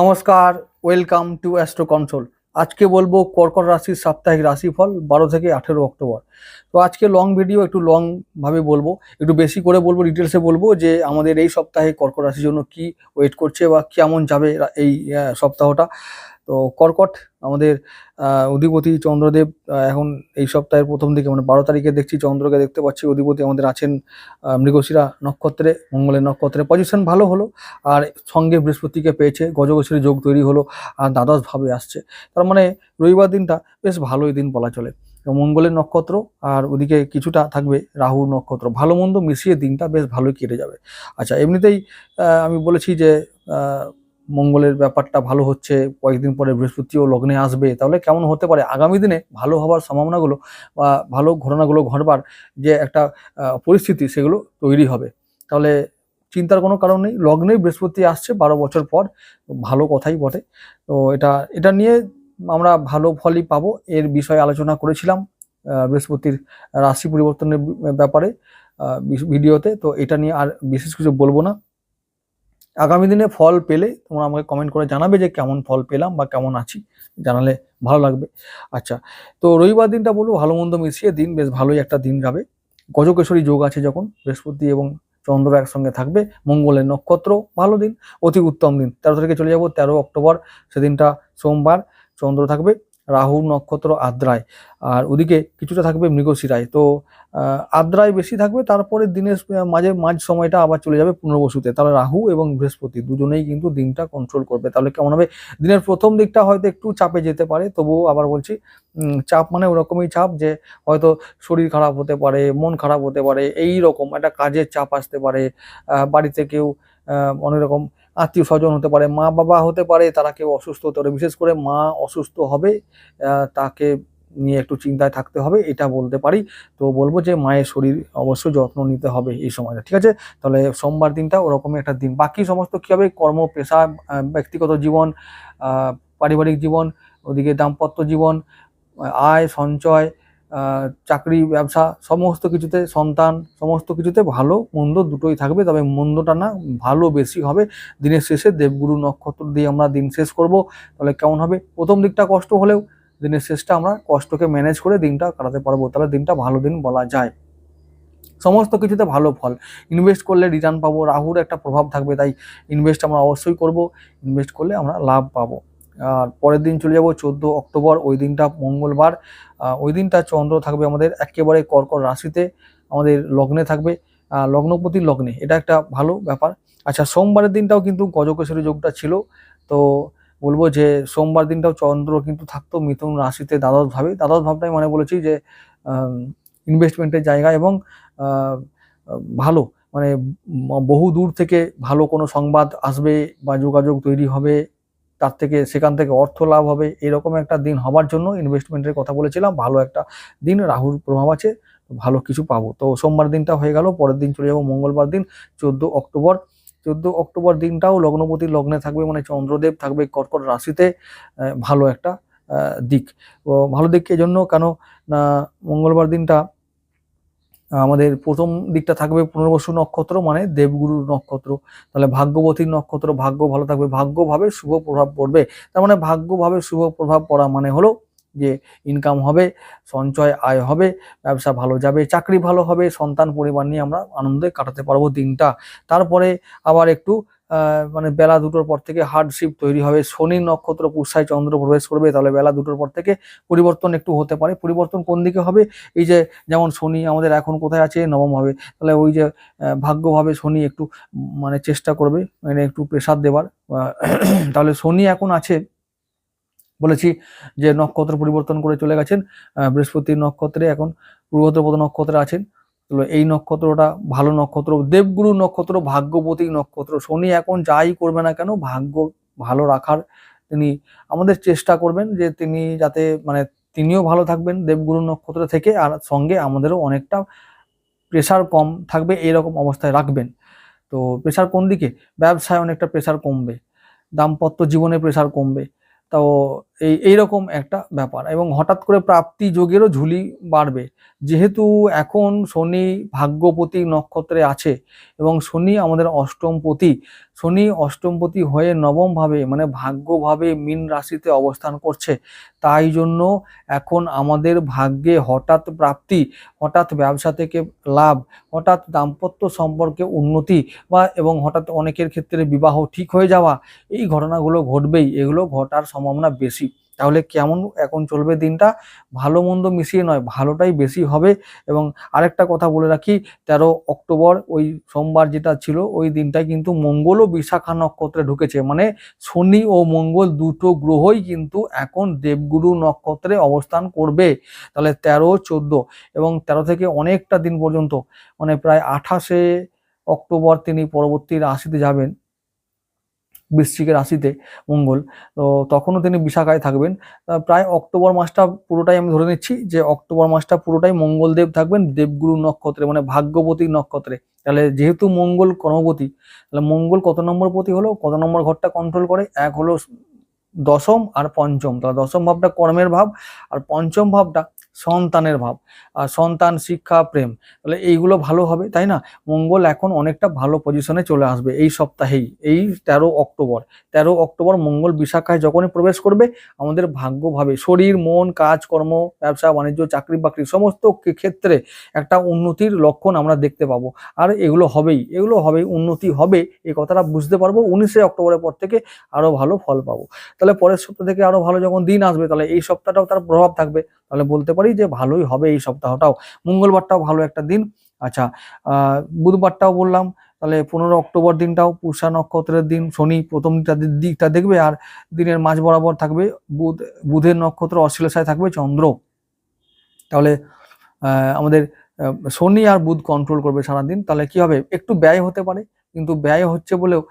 নমস্কার welcome to astro control আজকে বলব কর্কট রাশির সাপ্তাহিক রাশিফল বারো থেকে আঠেরো অক্টোবর। তো আজকে লং ভিডিও একটু লংভাবে বলব। একটু বেশি করে বলব ডিটেলসে বলব যে আমাদের এই সপ্তাহে কর্কট রাশির জন্য কি ওয়েট করছে বা কেমন যাবে এই সপ্তাহটা। তো কর্কট আমাদের অধিপতি চন্দ্রদেব এখন এই সপ্তাহের প্রথম দিকে মানে বারো তারিখে দেখছি চন্দ্রকে দেখতে পাচ্ছি, অধিপতি আমাদের আছেন মৃগশিরা নক্ষত্রে, মঙ্গলের নক্ষত্রে। পজিশন ভালো হলো, আর সঙ্গে বৃহস্পতিকে পেয়েছে গজগোচরী যোগ তৈরি হলো, আর দ্বাদশ ভাবে আসছে। তার মানে রবিবার দিনটা বেশ ভালোই দিন বলা চলে। মঙ্গলের নক্ষত্র, আর ওদিকে কিছুটা থাকবে রাহুর নক্ষত্র। ভালো মন্দ মিশিয়ে দিনটা বেশ ভালোই কেটে যাবে। আচ্ছা এমনিতেই আমি বলেছি যে মঙ্গলের ব্যাপারটা ভালো হচ্ছে, কয়েকদিন পরে বৃহস্পতিও লগ্নে আসবে, তাহলে কেমন হতে পারে? আগামী দিনে ভালো হওয়ার সম্ভাবনাগুলো বা ভালো ঘটনাগুলো ঘটবার যে একটা পরিস্থিতি সেগুলো তৈরি হবে। তাহলে চিন্তার কোনো কারণ নেই, লগ্নেই বৃহস্পতি আসছে, বারো বছর পর ভালো কথাই বটে। তো এটা এটা নিয়ে আমরা ভালো ফলই পাবো, এর বিষয়ে আলোচনা করেছিলাম বৃহস্পতির রাশি পরিবর্তনের ব্যাপারে ভিডিওতে, তো এটা নিয়ে আর বিশেষ কিছু বলব না। আগামী দিনে ফল পেলে তোমরা আমাকে কমেন্ট করে জানাবে যে কেমন ফল পেলাম বা কেমন আছি, জানালে ভালো লাগবে। আচ্ছা তো রবিবার দিনটা বলব ভালো মন্দ মিশিয়ে দিন, বেশ ভালোই একটা দিন যাবে। গজকেশরী যোগ আছে যখন, বৃহস্পতি এবং চন্দ্র একসঙ্গে থাকবে, মঙ্গলের নক্ষত্র, ভালো দিন, অতি উত্তম দিন। তেরো তারিখে চলে যাব, তেরো অক্টোবর, সেদিনটা সোমবার, চন্দ্র থাকবে। রাহু, নক্ষত্র, আদ্রায়। আর ওদিকে কিছুটা থাকবে মৃগশিরায়। তো আদ্রায় বেশি থাকবে, তারপরে দিনের মাঝে মাঝ সময়টা আবার চলে যাবে পুনর্বসুতে তাহলে রাহু এবং বৃহস্পতি দুজনেই কিন্তু দিনটা কন্ট্রোল করবে। তাহলে কেমন হবে? দিনের প্রথম দিকটা হয়তো একটু চাপে যেতে পারে, তবুও আবার বলছি চাপ মানে ওরকমই চাপ যে হয়তো শরীর খারাপ হতে পারে, মন খারাপ হতে পারে এই রকম একটা কাজের চাপ আসতে পারে। বাড়িতে কেউ অনেক রকম আত্মীয় স্বজন হতে পারে, মা বাবা হতে পারে, তারা কেউ অসুস্থ হতে পারে। বিশেষ করে মা অসুস্থ হবে তাকে নিয়ে একটু চিন্তায় থাকতে হবে, এটা বলতে পারি। তো বলব যে মায়ের শরীর অবশ্যই যত্ন নিতে হবে এই সময়টা, ঠিক আছে? তাহলে সোমবার দিনটা ওরকমই একটা দিন। বাকি সমস্ত কী হবে? কর্ম, পেশা ব্যক্তিগত জীবন পারিবারিক জীবন, ওদিকে দাম্পত্য জীবন, আয়, সঞ্চয় চাকরি, ব্যবসা, সমস্ত কিছুতে সন্তান, সমস্ত কিছুতে ভালো মন্দ দুটোই থাকবে, তবে মন্দটা না ভালো বেশি হবে। দিনের শেষে দেবগুরু নক্ষত্র দিয়ে আমরা দিন শেষ করব। তাহলে কেমন হবে? প্রথম দিকটা কষ্ট হলেও দিনের শেষটা আমরা কষ্টকে ম্যানেজ করে দিনটা কাটাতে পারব। তাহলে দিনটা ভালো দিন বলা যায়। সমস্ত কিছুতে ভালো ফল। ইনভেস্ট করলে রিটার্ন পাবো। রাহুর একটা প্রভাব থাকবে, তাই ইনভেস্ট আমরা অবশ্যই করব। ইনভেস্ট করলে আমরা লাভ পাবো। পরের দিন চলে যাব চোদ্দ অক্টোবর, ওই দিনটা মঙ্গলবার। ওই দিনটা চন্দ্র থাকবে আমাদের একেবারে কর্কর রাশিতে, আমাদের লগ্নে থাকবে। লগ্নপতি লগ্নে, এটা একটা ভালো ব্যাপার। আচ্ছা সোমবারের দিনটাও কিন্তু গজকেশরী যোগটা ছিল। তো বলব যে সোমবার দিনটাও চন্দ্র কিন্তু থাকতো মিথুন রাশিতে দ্বাদশ ভাবে দ্বাদশ ভাবটাই মানে বলেছি যে ইনভেস্টমেন্টের জায়গা এবং ভালো মানে বহু দূর থেকে ভালো কোনো সংবাদ আসবে বা যোগাযোগ তৈরি হবে। তার থেকে সেখান থেকে অর্থ লাভ হবে। এরকম একটা দিন হবার জন্য ইনভেস্টমেন্টের কথা বলেছিলাম। ভালো একটা দিন। রাহুর প্রভাব আছে ভালো কিছু পাবো। তো সোমবার দিনটা হয়ে গেল, পরের দিন চলে যাব মঙ্গলবার দিন, চোদ্দ অক্টোবর। চোদ্দ অক্টোবর দিনটাও লগ্নপতি লগ্নে থাকবে মানে চন্দ্রদেব থাকবে কর্কট রাশিতে ভালো একটা দিক। ভালো দিক এজন্য কেন না, মঙ্গলবার দিনটা আমাদের প্রথম দিকটা থাকবে পুনর্বসু নক্ষত্র মানে দেবগুরু নক্ষত্র। তাহলে ভাগ্যবতী নক্ষত্র, ভাগ্য ভালো থাকবে, ভাগ্যভাবে শুভ প্রভাব পড়বে। তার মানে ভাগ্যভাবে শুভ প্রভাব পড়া মানে হলো যে ইনকাম হবে, সঞ্চয় আয় হবে, ব্যবসা ভালো যাবে, চাকরি ভালো হবে, সন্তান পরিবার নিয়ে আমরা আনন্দে কাটাতে পারব দিনটা। তারপরে আবার একটু মানে বেলা দুটোর পর থেকে হার্ড হার্ডশিপ তৈরি হবে। শনি নক্ষত্র পুষায় চন্দ্র প্রবেশ করবে, তাহলে বেলা দুটোর পর থেকে পরিবর্তন একটু হতে পারে। পরিবর্তন কোন দিকে হবে? এই যে যেমন শনি আমাদের এখন কোথায় আছে? নবম হবে। তাহলে ওই যে ভাগ্যভাবে শনি একটু মানে চেষ্টা করবে মানে একটু প্রেসার দেবার। তাহলে শনি এখন আছে, বলেছি যে নক্ষত্র পরিবর্তন করে চলে গেছেন। বৃহস্পতির নক্ষত্রে এখন পূর্বদ্রপদ নক্ষত্রে আছেন। তো এই নক্ষত্রটা ভালো নক্ষত্র, দেবগুরু নক্ষত্র ভাগ্যবতী নক্ষত্র, শনি এখন যাই করবে না কেন, ভাগ্য ভালো রাখার তিনি আমাদের চেষ্টা করবেন যে তিনি যাতে মানে তিনিও ভালো থাকবেন দেবগুরু নক্ষত্র থেকে আর সঙ্গে আমাদেরও অনেকটা প্রেশার কম থাকবে এরকম অবস্থায় রাখবেন। তো প্রেশার কোন দিকে? ব্যবসায় অনেকটা প্রেশার কমবে, দাম্পত্য জীবনে প্রেশার কমবে। তো এই, এইরকম একটা ব্যাপার। এবং হঠাৎ করে প্রাপ্তি যোগেরও ঝুলি বাড়বে। যেহেতু এখন শনি ভাগ্যপতি নক্ষত্রে আছে এবং শনি আমাদের অষ্টমপতি শনি অষ্টমপতি হয়ে নবম ভাবে মানে ভাগ্যভাবে মীন রাশিতে অবস্থান করছে। তাই জন্য এখন আমাদের ভাগ্যে হঠাৎ প্রাপ্তি, হঠাৎ ব্যবসা থেকে লাভ, হঠাৎ দাম্পত্য সম্পর্কে উন্নতি বা এবং হঠাৎ অনেকের ক্ষেত্রে বিবাহ ঠিক হয়ে যাওয়া, এই ঘটনাগুলো ঘটবেই। এগুলো ঘটার সম্ভাবনা বেশি। তাহলে কেমন এখন চলবে দিনটা? ভালো মন্দ মিশিয়ে নয়, ভালোটাই বেশি হবে। এবং আরেকটা কথা বলে রাখি, তেরো অক্টোবর ওই সোমবার যেটা ছিল, ওই দিনটায় কিন্তু মঙ্গলও বিশাখা নক্ষত্রে ঢুকেছে। মানে শনি ও মঙ্গল দুটো গ্রহই কিন্তু এখন দেবগুরু নক্ষত্রে অবস্থান করবে। তাহলে তেরো, চোদ্দ এবং তেরো থেকে অনেকটা দিন পর্যন্ত মানে প্রায় আঠাশে অক্টোবর তিনি পরবর্তী রাশিতে যাবেন। বৃশ্চিকের রাশিতে মঙ্গল, তো তখনও তিনি বিশাখায় থাকবেন। প্রায় অক্টোবর মাসটা পুরোটাই আমি ধরে নিচ্ছি যে অক্টোবর মাসটা পুরোটাই মঙ্গলদেব থাকবেন, দেবগুরু নক্ষত্রে মানে ভাগ্যবতী নক্ষত্রে। তাহলে যেহেতু মঙ্গল কর্মপতি, তাহলে মঙ্গল কত নম্বর পতি হলো? কত নম্বর ঘরটা কন্ট্রোল করে? এক হলো দশম আর পঞ্চম। তাহলে দশম ভাবটা কর্মের ভাব, আর পঞ্চম ভাবটা সন্তানের ভাব আর সন্তান, শিক্ষা, প্রেম, তাহলে এইগুলো ভালো হবে, তাই না? মঙ্গল এখন অনেকটা ভালো পজিশনে চলে আসবে এই সপ্তাহেই, এই তেরো অক্টোবর। তেরো অক্টোবর মঙ্গল বিশাখায় যখনই প্রবেশ করবে, আমাদের ভাগ্যভাবে শরীর, মন, কাজকর্ম, ব্যবসা, বাণিজ্য, চাকরি বাকরি সমস্ত ক্ষে- ক্ষেত্রে একটা উন্নতির লক্ষণ আমরা দেখতে পাবো। আর এগুলো হবেই এগুলো হবেই উন্নতি হবে, এই কথাটা বুঝতে পারব, উনিশে অক্টোবরের পর থেকে আরও ভালো ফল পাবো। তাহলে পরের সপ্তাহ থেকে আরও ভালো যখন দিন আসবে, তাহলে এই সপ্তাহটাও তার প্রভাব থাকবে। তাহলে বলতে পারি যে ভালোই হবে এই সপ্তাহটাও। মঙ্গলবারটাও ভালো একটা দিন। আচ্ছা বুধবারটাও বললাম, তাহলে পনেরো অক্টোবর দিনটাও পুষা নক্ষত্রের দিন, শনি প্রথম দিকটা দেখবে আর দিনের মাঝ বরাবর থাকবে বুধ, বুধের নক্ষত্র অশ্লেষায় থাকবে চন্দ্র। তাহলে আমাদের শনি আর বুধ কন্ট্রোল করবে সারাদিন। তাহলে কি হবে? একটু ব্যয় হতে পারে, কিন্তু ব্যয় হচ্ছে বলেও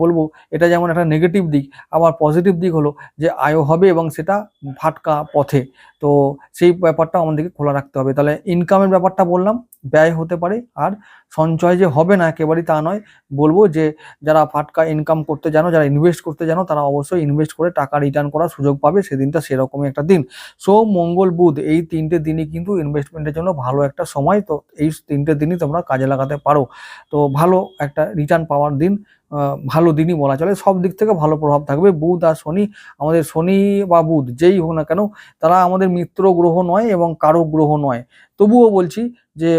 বলব এটা যেমন একটা নেগেটিভ দিক, আবার পজিটিভ দিক হলো যে আয়ও হবে এবং সেটা ফাটকা পথে। তো সেই ব্যাপারটা আমাদেরকে খোলা রাখতে হবে। তাহলে ইনকামের ব্যাপারটা বললাম, ব্যয় হতে পারে আর সঞ্চয় যে হবে না একেবারেই তা নয়। বলব যে যারা ফাটকা ইনকাম করতে জানো, যারা ইনভেস্ট করতে জানো, তারা অবশ্যই ইনভেস্ট করে টাকা রিটার্ন করার সুযোগ পাবে। সেদিনটা সেরকমই একটা দিন। সোম মঙ্গল, বুধ, এই তিনটে দিনই কিন্তু ইনভেস্টমেন্টের জন্য ভালো একটা সময়। তো এই তিনটে দিনই তোমরা কাজে লাগাতে পারো। তো ভালো একটা রিটার্ন পাওয়ার দিন। ভালো দিনই বলা চলে। সব দিক থেকে ভালো প্রভাব থাকবে। বুধ আর শনি, আমাদের শনি বা বুধ যেই হোক না কেন, তারা আমাদের মিত্র গ্রহ নয় এবং কারও গ্রহ নয়। তবুও বলছি যে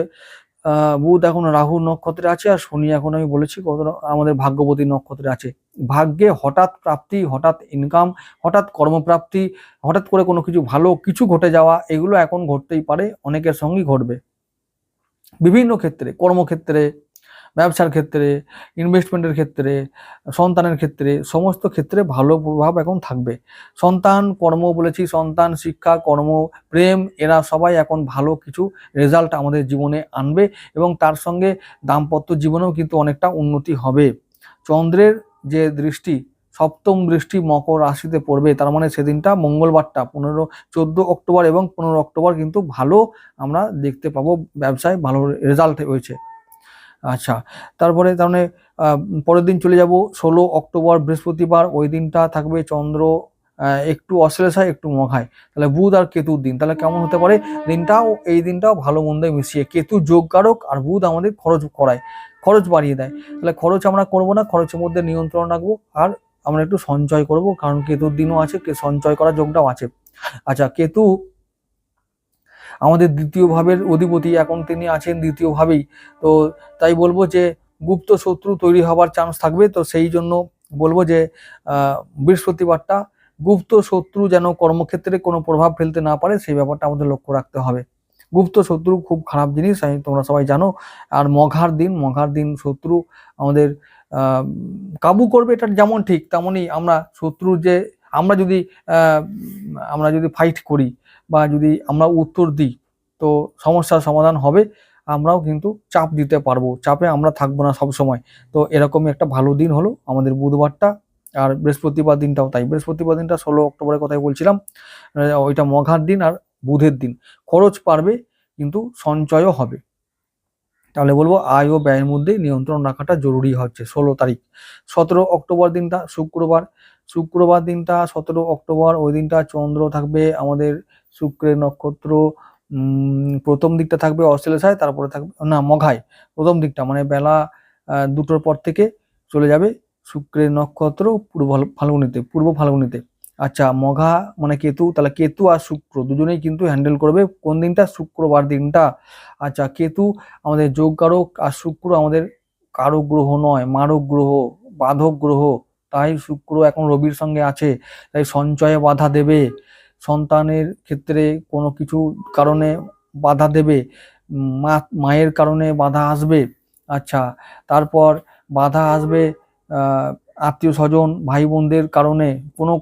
বুধ এখন রাহু নক্ষত্রে আছে আর শনি এখন আমি বলেছি কত আমাদের ভাগ্যবতী নক্ষত্রে আছে। ভাগ্যে হঠাৎ প্রাপ্তি, হঠাৎ ইনকাম হঠাৎ কর্মপ্রাপ্তি, হঠাৎ করে কোনো কিছু ভালো, কিছু ঘটে যাওয়া, এগুলো এখন ঘটতেই পারে, অনেকের সঙ্গেই ঘটবে। বিভিন্ন ক্ষেত্রে, কর্মক্ষেত্রে ব্যবসার ক্ষেত্রে ইনভেস্টমেন্টের ক্ষেত্রে, সন্তানের ক্ষেত্রে, সমস্ত ক্ষেত্রে ভালো প্রভাব এখন থাকবে। সন্তান কর্ম বলেছি, সন্তান শিক্ষা, কর্ম, প্রেম, এরা সবাই এখন ভালো কিছু রেজাল্ট আমাদের জীবনে আনবে এবং তার সঙ্গে দাম্পত্য জীবনেও কিন্তু অনেকটা উন্নতি হবে। চন্দ্রের যে দৃষ্টি, সপ্তম দৃষ্টি মকর রাশিতে পড়বে, তার মানে সেদিনটা মঙ্গলবারটা, পনেরো, চোদ্দ অক্টোবর এবং পনেরো অক্টোবর কিন্তু ভালো আমরা দেখতে পাবো, ব্যবসায় ভালো রেজাল্ট হয়েছে। আচ্ছা তারপরে তার মানে পরের দিন চলে যাব, ষোলো অক্টোবর, বৃহস্পতিবার, ওই দিনটা থাকবে চন্দ্র একটু অশ্লেষায় একটু মঘায় তাহলে বুধ আর কেতুর দিন, তাহলে কেমন হতে পারে? দিনটাও, এই দিনটাও ভালো মন্দে মিশিয়ে, কেতু যোগকারক আর বুধ আমাদের খরচ করায়, খরচ বাড়িয়ে দেয়। তাহলে খরচ আমরা করব না, খরচের মধ্যে নিয়ন্ত্রণ রাখব, আর আমরা একটু সঞ্চয় করব, কারণ কেতুর দিনও আছে সঞ্চয় করার যোগটাও আছে। আচ্ছা কেতু আমাদের দ্বিতীয় ভাবের অধিপতি, এখন তিনি আছেন দ্বিতীয় ভাবেই। তো তাই বলব যে, গুপ্ত শত্রু তৈরি হবার চান্স থাকবে। তো সেই জন্য বলব যে বৃহস্পতিবারটা গুপ্ত শত্রু যেন কর্মক্ষেত্রে কোনো প্রভাব ফেলতে না পারে, সেই ব্যাপারটা আমাদের লক্ষ্য রাখতে হবে। গুপ্ত শত্রু খুব খারাপ জিনিস, আমি তোমরা সবাই জানো। আর মঘার দিন মঘার দিন শত্রু আমাদের কাবু করবে, এটা যেমন ঠিক তেমনই আমরা শত্রুর যে, আমরা যদি আমরা যদি ফাইট করি বা যদি আমরা উত্তর দিই, তো সমস্যার সমাধান হবে। আমরাও কিন্তু চাপ দিতে পারব। চাপে আমরা থাকব না সব সময় তো এরকমই একটা ভালো দিন হলো আমাদের বুধবারটা। আর বৃহস্পতিবার দিনটাও তাই। বৃহস্পতিবার দিনটা ষোলো অক্টোবরের কথাই বলছিলাম। ওইটা মঘার দিন আর বুধের দিন। খরচ পারবে, কিন্তু সঞ্চয়ও হবে। তাহলে বলব আয় ও ব্যয়ের মধ্যে নিয়ন্ত্রণ রাখাটা জরুরি হচ্ছে ষোলো তারিখ। সতেরো অক্টোবর দিনটা শুক্রবার। শুক্রবার দিনটা সতেরো অক্টোবর। ওই দিনটা চন্দ্র থাকবে আমাদের শুক্রের নক্ষত্র প্রথম দিকটা থাকবে অশ্লেষায় তারপরে থাকবে, না মঘায় প্রথম দিকটা মানে বেলা দুটোর পর থেকে চলে যাবে শুক্রের নক্ষত্র পূর্ব ফাল- ফাল্গুনিতে, পূর্ব ফাল্গুনিতে। আচ্ছা মঘা মানে কেতু, তাহলে কেতু আর শুক্র, দুজনেই কিন্তু হ্যান্ডেল করবে কোন দিনটা? শুক্রবার দিনটা। আচ্ছা কেতু আমাদের যোগ কারক আর শুক্র আমাদের কারক গ্রহ নয়, মারক গ্রহ, বাধক গ্রহ, তাই শুক্র এখন রবির সঙ্গে আছে, তাই সঞ্চয়ে বাধা দেবে। সন্তানের ক্ষেত্রে কোনো কিছু কারণে বাধা দেবে, মা, মায়ের কারণে বাধা আসবে আচ্ছা তারপর বাধা আসবে আত্মীয় স্বজন ভাই বোনদের কারণে কোনো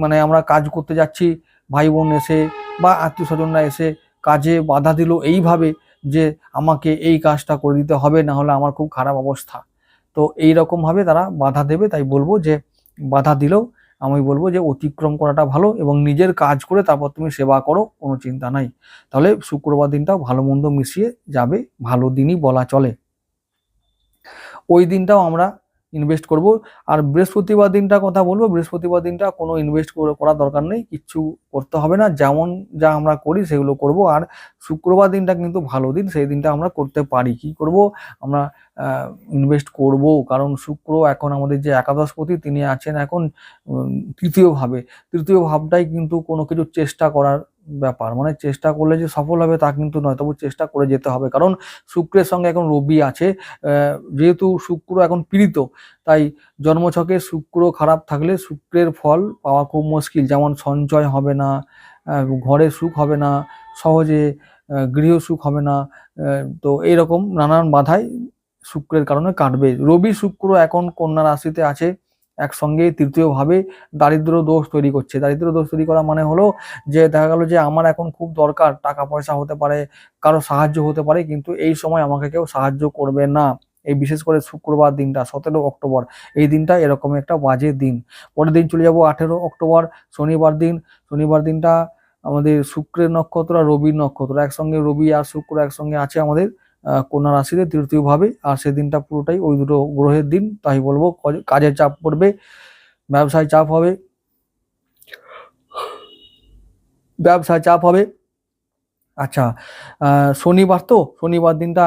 মানে আমরা কাজ করতে যাচ্ছি ভাই বোন এসে বা আত্মীয় স্বজনরা এসে কাজে বাধা দিল এইভাবে যে আমাকে এই কাজটা করে দিতে হবে, না হলে আমার খুব খারাপ অবস্থা। তো এই রকম ভাবে তারা বাধা দেবে, তাই বলব যে বাধা দিলেও আমি বলব যে অতিক্রম করাটা ভালো এবং নিজের কাজ করে তারপর তুমি সেবা করো, কোনো চিন্তা নাই। তাহলে শুক্রবার দিনটাও ভালো মন্দ মিশিয়ে যাবে, ভালো দিনই বলা চলে। ওই দিনটাও আমরা ইনভেস্ট করব। আর বৃহস্পতিবার দিনটা কথা বলব বৃহস্পতিবার দিনটা কোনো ইনভেস্ট করার দরকার নেই কিচ্ছু করতে হবে না যেমন যা আমরা করি সেগুলো করব। আর শুক্রবার দিনটা কিন্তু ভালো দিন সেই দিনটা আমরা করতে পারি। কি করব? আমরা ইনভেস্ট করব। কারণ শুক্র এখন আমাদের যে একাদশপতি তিনি আছেন এখন উম, তৃতীয় ভাবে। তৃতীয় ভাবটাই কিন্তু কোনো কিছু চেষ্টা করার ব্যাপার। মানে চেষ্টা করলে যে সফল হবে তা কিন্তু নয়, তবু চেষ্টা করে যেতে হবে। কারণ শুক্রের সঙ্গে এখন রবি আছে যেহেতু শুক্র এখন পীড়িত, তাই জন্মছকে শুক্র খারাপ থাকলে শুক্রের ফল পাওয়া খুব মুশকিল। যেমন সঞ্চয় হবে না ঘরে সুখ হবে না, সহজে গৃহ সুখ হবে না তো এইরকম নানান বাধাই শুক্রের কারণে কাটবে। রবি শুক্র এখন কন্যা রাশিতে আছে একসঙ্গে তৃতীয়ভাবে দারিদ্র দোষ তৈরি করছে। দারিদ্র দোষ তৈরি করা মানে হলো যে, দেখা গেল যে, আমার এখন খুব দরকার টাকা পয়সা হতে পারে, কারও সাহায্য হতে পারে, কিন্তু এই সময় আমাকে কেউ সাহায্য করবে না। এই বিশেষ করে শুক্রবার দিনটা, সতেরো অক্টোবর, এই দিনটা এরকম একটা বাজে দিন। পরের দিন চলে যাব আঠেরো অক্টোবর, শনিবার দিন। শনিবার দিনটা আমাদের শুক্রের নক্ষত্র আর রবির নক্ষত্র, একসঙ্গে রবি আর শুক্র একসঙ্গে আছে আমাদের কন্যা রাশিতে তৃতীয় ভাবে, আর সেদিনটা পুরোটাই ওই দুটো গ্রহের দিন, তাই বলব কাজের চাপ পড়বে, ব্যবসায় চাপ হবে, ব্যবসায় চাপ হবে। আচ্ছা শনিবার তো, শনিবার দিনটা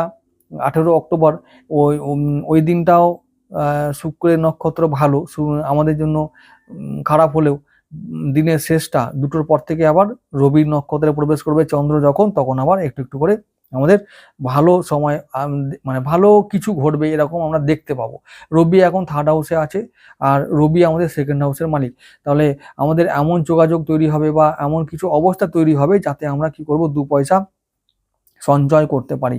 আঠেরো অক্টোবর, ওই ওই দিনটাও শুক্রের নক্ষত্র ভালো আমাদের জন্য খারাপ হলেও দিনের শেষটা, দুটোর পর থেকে আবার রবির নক্ষত্রে প্রবেশ করবে, চন্দ্র যখন, তখন আবার একটু একটু করে আমাদের ভালো সময় মানে ভালো কিছু ঘটবে এরকম আমরা দেখতে পাবো। রবি এখন থার্ড হাউসে আছে আর রবি আমাদের সেকেন্ড হাউসের মালিক। তাহলে আমাদের এমন যোগাযোগ তৈরি হবে বা এমন কিছু অবস্থা তৈরি হবে যাতে আমরা কি করব, দু পয়সা সঞ্চয় করতে পারি।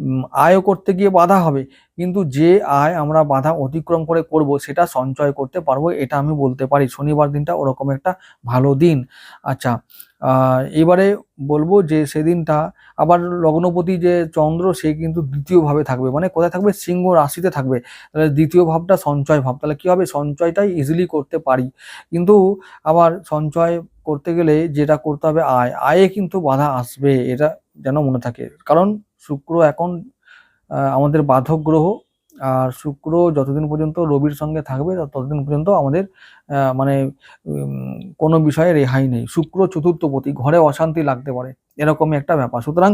উম, আয় করতে গিয়ে বাধা হবে কিন্তু যে আয় আমরা বাধা অতিক্রম করে করব সেটা সঞ্চয় করতে পারব এটা আমি বলতে পারি। শনিবার দিনটা ওরকম একটা ভালো দিন। আচ্ছা এবারে বলব যে সেদিনটা আবার লগ্নপতি যে চন্দ্র সে কিন্তু দ্বিতীয় ভাবে থাকবে। মানে কোথায় থাকবে? সিংহ রাশিতে থাকবে। তাহলে দ্বিতীয় ভাবটা সঞ্চয় ভাব। তাহলে কি হবে? সঞ্চয়টাই ইজিলি করতে পারি। কিন্তু আবার সঞ্চয় করতে গেলে যেটা করতে হবে আয়। আয়ে কিন্তু বাধা আসবে। এটা যেন মনে থাকে। কারণ শুক্র এখন আমাদের বাধক গ্রহ, আর শুক্র যতদিন পর্যন্ত রবির সঙ্গে থাকবে ততদিন পর্যন্ত আমাদের মানে কোনো বিষয়ে রেহাই নেই। শুক্র চতুর্থপতি, ঘরে অশান্তি লাগতে পারে। এরকমই একটা ব্যাপার। সুতরাং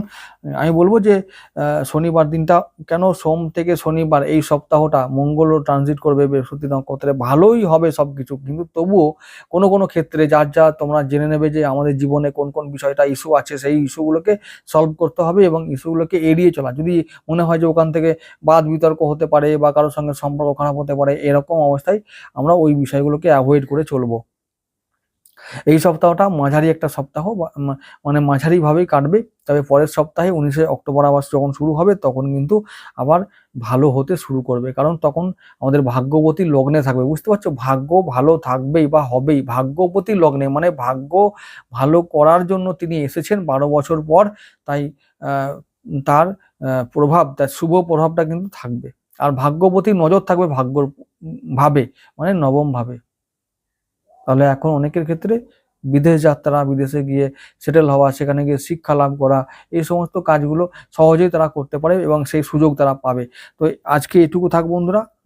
আমি বলব যে শনিবার দিনটা কেন সোম থেকে শনিবার এই সপ্তাহটা মঙ্গল ট্রানজিট করবে বৃহস্পতি নক্ষত্রে? ভালোই হবে সব কিছু কিন্তু তবুও কোনো কোনো ক্ষেত্রে যার যা তোমরা জেনে নেবে যে আমাদের জীবনে কোন কোন বিষয়টা ইস্যু আছে, সেই ইস্যুগুলোকে সলভ করতে হবে এবং ইস্যুগুলোকে এড়িয়ে চলা। যদি মনে হয় যে ওখান থেকে বাদ বিতর্ক হতে পারে বা কারোর সঙ্গে সম্পর্ক খারাপ হতে পারে, এরকম অবস্থায় আমরা ওই বিষয়গুলোকে অ্যাভয়েড করে চলবো। এই সপ্তাহটা মাঝারি একটা সপ্তাহ মানে মাঝারি ভাবেই কাটবে। তবে পরের সপ্তাহে উনিশে অক্টোবর আবার যখন শুরু হবে, তখন কিন্তু আবার ভালো হতে শুরু করবে। কারণ তখন আমাদের ভাগ্যবতী লগ্নে থাকবে। বুঝতে পারছ? ভাগ্য ভালো থাকবেই বা হবেই। ভাগ্যবতী লগ্নে মানে ভাগ্য ভালো করার জন্য তিনি এসেছেন বারো বছর পর। তাই তার প্রভাব, তার শুভ প্রভাবটা কিন্তু থাকবে। আর ভাগ্যবতী নজর থাকবে ভাগ্যর ভাবে মানে নবম ভাবে। তাহলে এখন অনেকের ক্ষেত্রে বিদেশ যাত্রা, বিদেশে গিয়ে সেটেল হওয়া, সেখানে গিয়ে শিক্ষা লাভ করা, এই সমস্ত কাজগুলো সহজেই তারা করতে পারে এবং সেই সুযোগ তারা পাবে। তো আজকে এটুকু থাক বন্ধুরা।